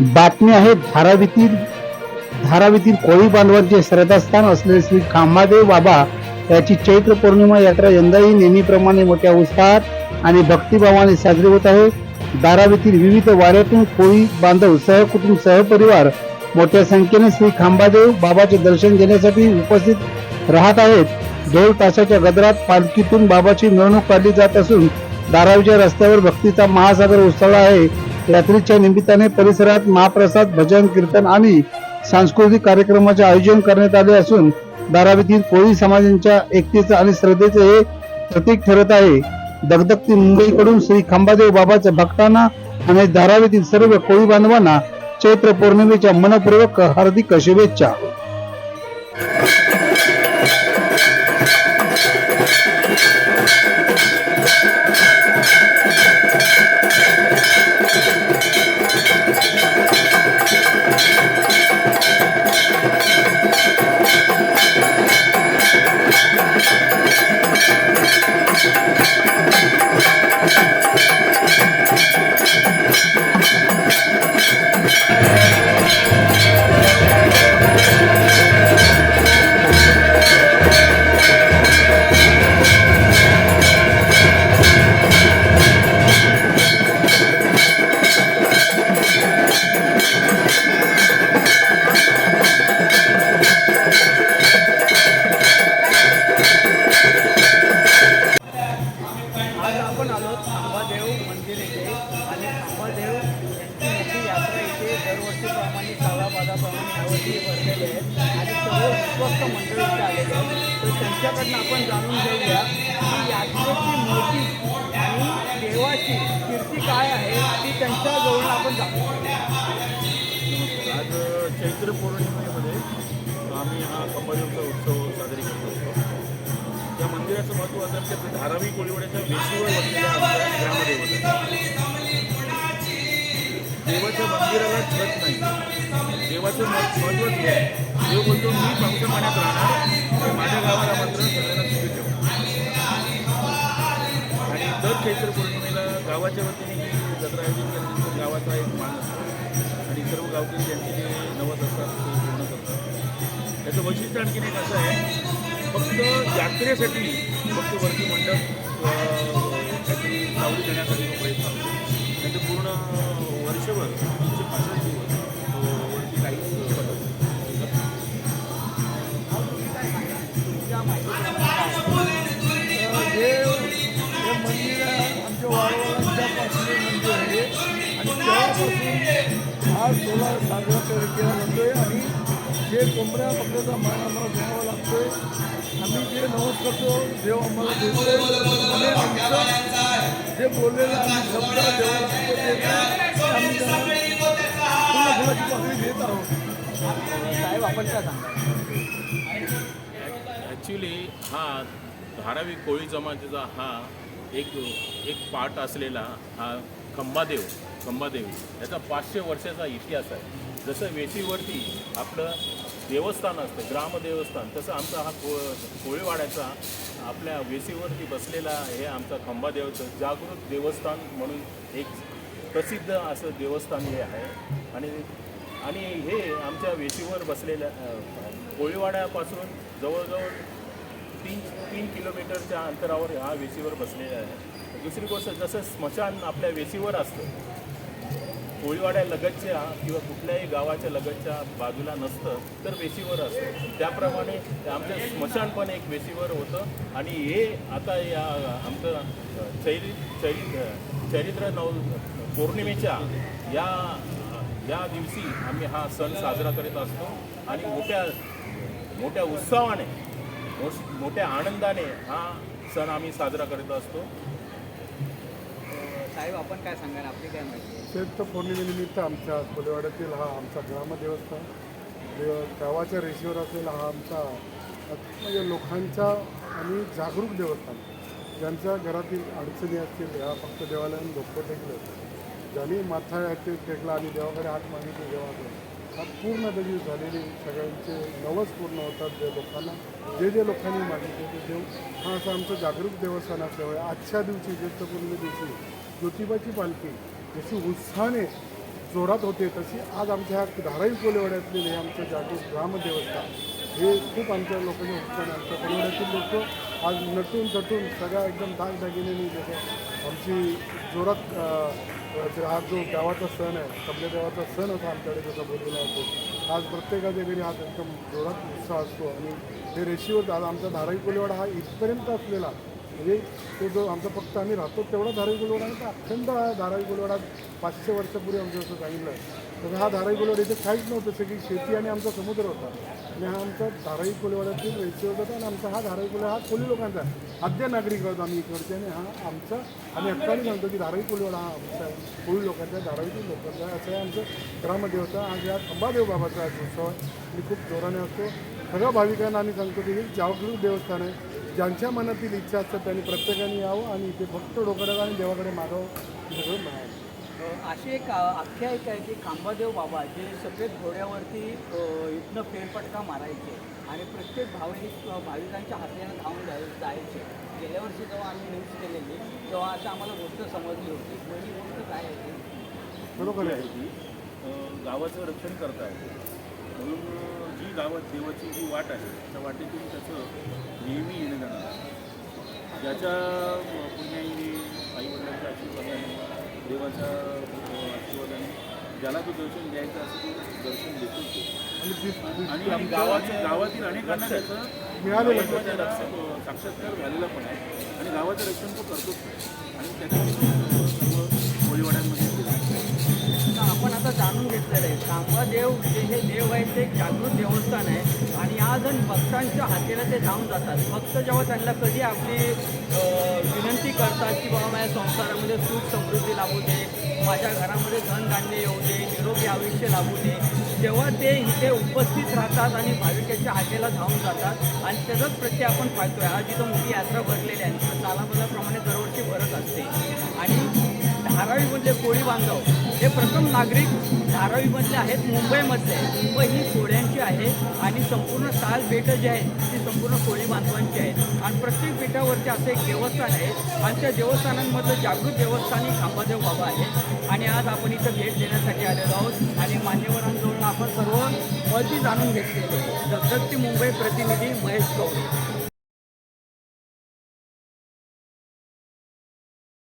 बातमी आहे धारावीतील धारावीतील कोळी बांधवांचे श्रद्धास्थान असलेले श्री खांबादेव बाबा याची चैत्र पौर्णिमा यात्रा यंदाही नेहमीप्रमाणे मोठ्या उत्साहात आणि भक्तिभावाने साजरी होत आहे. धारावीतील विविध वाड्यातून कोळी बांधव सहकुटुंब सहपरिवार मोठ्या संख्येने श्री खांबादेव बाबाचे दर्शन घेण्यासाठी उपस्थित राहत आहेत. ढोल ताशाच्या गजरात पालखीतून बाबाची मिरवणूक काढली जात असून धारावीच्या रस्त्यावर भक्तीचा महासागर उसळला आहे. यात्रेच्या निमित्ताने परिसरात महाप्रसाद भजन कीर्तन आणि सांस्कृतिक कार्यक्रमाचे आयोजन करण्यात आले असून धारावीतील कोळी समाजांच्या एकतेचं आणि श्रद्धेचे हे प्रतीक ठरत आहे. दगदगती मुंबईकडून श्री खंबादेव बाबाच्या भक्तांना आणि धारावीतील सर्व कोळी बांधवांना चैत्र पौर्णिमेच्या मनपूर्वक हार्दिक शुभेच्छा. खांबादेव मंदिर येथे आणि खांबादेव यांची मोठी यात्रा इथे दरवर्षीप्रमाणे सालाबादाप्रमाणे यावर्षी भरलेले आहेत आणि सर्व विश्वस्त मंडळी इथे आलेले आहेत. तर त्यांच्याकडनं आपण जाणून घेऊया की यात्रेची मोठी आणि देवाची कीर्ती काय आहे ती त्यांच्याजवळ आपण जाणून घेऊया. आज चैत्र पौर्णिमेमध्ये आम्ही हा कंबादेवचा उत्सव साजरी करत असतो. त्या मंदिराचं महत्त्व असं की ते धारावी कोळीवाड्याच्या वेशीवर वसलेल्या आमच्या देवाच्या मंदिराला छत नाही. देवाचं मत महत्त्वच आहे. देव बोलतो मी पावसा पाण्यात राहणार माझ्या गावाला मात्र सगळ्यांना सुखी ठेवणार आणि दर चैत्र पौर्णिमेला गावाच्या वतीने ही जत्रा आयोजित केल्यानंतर गावाचा एक मान असतो. आणि सर्व गावकरी त्यांचे जे नवस असतात ते पूर्ण करतात. त्याचं वैशिष्ट्य आणखीन एक असं आहे फक्त यात्रेसाठी फक्त वरती मंडप अं, सावली देण्यासाठी प्रयत्न असतो पूर्ण वर्षभर तीनशे पासष्ट दिवस वरती काही हे मंदिर आमच्या वाडवळांच्यापासून मंदिर आहे. आणि तेव्हापासून हा सोहळा साजरा कर- केला जातोय आणि जे कोंबड्या बकऱ्याचा मान आम्हाला घ्यावा लागतोय आम्ही जे नवस करतो देव आम्हाला आणि आमचं जे बोललेलं आम्ही शब्द देवाला देतो ते आम्ही त्यांना पूर्ण फुलाची पाकळी देत आहोत. साहेब आपण काय सांगा ॲक्च्युली हा धारावी कोळी जमातीचा हा एक एक पाठ असलेला हा खंबादेव खंबादेवी. याचा पाचशे वर्षाचा इतिहास आहे. जसं वेशीवरती आपलं देवस्थान असतं ग्रामदेवस्थान. तसं आमचा हा को कोळीवाड्याचा आपल्या वेसीवरती बसलेला हे आमचा खंबादेवचं जागृत देवस्थान म्हणून एक प्रसिद्ध असं देवस्थान हे आहे. आणि आणि हे आमच्या वेशीवर बसलेल्या कोळीवाड्यापासून जवळजवळ तीन तीन किलोमीटरच्या अंतरावर हा वेशीवर बसलेला आहे. दुसरी गोष्ट जसं स्मशान आपल्या वेशीवर असतं कोळीवाड्या लगतच्या किंवा कुठल्याही गावाच्या लगतच्या बाजूला नसतं तर वेशीवर असतं. त्याप्रमाणे आमचं स्मशान पण एक वेशीवर होतं. आणि हे आता या आमचं चैरी चैरी चरित्र नव पौर्णिमेच्या या या दिवशी आम्ही हा सण साजरा करीत असतो. आणि मोठ्या मोठ्या उत्साहाने मोस- मोठ्या आनंदाने हा सण आम्ही साजरा करीत असतो. साहेब आपण काय सांगाल? आपली काय माहिती चैत्र पौर्णिमेनिमित्त आमच्या कोलेवाड्यातील हा आमचा ग्रामदेवस्थान देव गावाच्या रेषेवर असलेला हा आमचा म्हणजे लोकांचा आणि जागरूक देवस्थान ज्यांच्या घरातील अडचणी असतील ह्या फक्त देवालयाने डोकं टेकलं. ज्यांनी माथा टेकला आणि देवाकडे हात मागितले देवाकडे हा पूर्ण त्याची झालेली सगळ्यांचे नवस पूर्ण होतात जे लोकांना जे जे लोकांनी मागितले ते देव हा असं आमचं जागरूक देवस्थान असल्यामुळे आजच्या दिवशी ज्येष्ठ पौर्णिमे दिवशी ज्योतिबाची पालखी जशी उत्साहाने जोरात होते तशी आज आमच्या ह्या धारावी कोलेवाड्यातले हे आमचं जागृत ग्रामदेवस्थान हे खूप आमच्या लोकांनी उत्साह आमच्या कोलेवाड्यातील लोक आज नटून तटून सगळ्या एकदम दागदागिने जसं आमची जोरात जे हा जो गावाचा सण आहे कबल्या देवाचा सण होता आमच्याकडे जसा बोललेला होतो आज प्रत्येकाच्या घरी आज एकदम जोरात उत्साह असतो आणि हे रेशीवर आज आमचा धारावी कोलेवाडा हा इथपर्यंत असलेला म्हणजे तो जो आमचा फक्त आम्ही राहतो तेवढा धारावी कोलवाडा आणि तो अखंड हा धारावी कोलवाडा पाचशे वर्षापूर्वी आमचं असं सांगितलं तर हा धारावी कोलवाडा इथे काहीच नव्हतं. सगळी शेती आणि आमचा समुद्र होता. आणि हा आमचा धारावी कोलवाड्यातील रहिवासी होता. आणि आमचा हा धारावी कोलवाडा हा कोली लोकांचा आहे. आद्य नागरिक आहोत आम्ही इकडचे आणि हा आमचा आम्ही हक्काने सांगतो की धारावी कोलवाडा हा आमचा कोळी लोकांचा आहे, धारावीतील लोकांचा आहे. असं आहे आमचं ग्रामदेवता आज या खंबादेव बाबाचा आज उत्सव आहे. आणि खूप जोराने असतो. सगळ्या भाविकांना आम्ही सांगतो की हे जागरूक देवस्थान आहे. ज्यांच्या मनातील इच्छा असतात त्यांनी प्रत्येकाने यावं आणि इथे फक्त डोकड्याला आणि देवाकडे मागावं सगळं मिळावं अशी एक आख्यायिका आहे की खांबादेव बाबा जे सफेद घोड्यावरती इथनं फेरफटका मारायचे आणि प्रत्येक भाविक भाविकांच्या हाताने धावून जाय जायचे. गेल्या वर्षी जेव्हा आम्ही न्यूज केलेली तेव्हा असं आम्हाला गोष्ट समजली होती. ही गोष्ट काय आहे? ती? बरोबर आहे ती. अं, गावाचं रक्षण करतात म्हणून जी गावात देवाची जी वाट आहे त्या वाटेतून त्याचं नेहमी येणं जाणं आहे. ज्याच्या पुण्याईने आई वडिलांच्या आशीर्वादाने देवाच्या आशीर्वादाने ज्याला तो दर्शन द्यायचं असं तो दर्शन देतो. आणि गावाच्या गावातील अनेकांना त्याचं साक्षात्कार झालेला पण आहे आणि गावाचं रक्षण तो करतोच आणि त्याच्या सर्व कोळीवाड्यांमध्ये जाणून जे हे देव आहे ते एक जागृत देवस्थान आहे. आणि आज भक्तांच्या हातीला ते जाऊन जातात. भक्त जेव्हा त्यांना कधी आपली विनंती करतात की बाबा माझ्या संसारामध्ये सुख समृद्धी लाभू दे माझ्या घरामध्ये धनधान्य येऊ दे निरोगी आयुष्य लाभू दे तेव्हा ते इथे उपस्थित राहतात आणि भाविकाच्या हाकेला धावून जातात. आणि त्याचाच प्रत्यय आपण पाहतोय. आज इथं मोठी यात्रा भरलेली आहे. सालाबदाप्रमाणे दरवर्षी भरत असते. धारावीमधले कोळी बांधव हे प्रथम नागरिक धारावीमधले आहेत मुंबईमधले मुंबई ही कोळ्यांची आहे आणि संपूर्ण साल बेटं जी आहेत ती संपूर्ण कोळी बांधवांची आहेत. आणि प्रत्येक बेटावरती असं एक देवस्थान आहे. आणि त्या देवस्थानांमधलं जागृत देवस्थान ही खांबादेव बाबा आहे आणि आज आपण इथं भेट देण्यासाठी आलेलो आहोत. आणि मान्यवरांजवळ आपण सर्व माहिती जाणून घेतलेली आहे. दगदगती मुंबई प्रतिनिधी महेश गौरी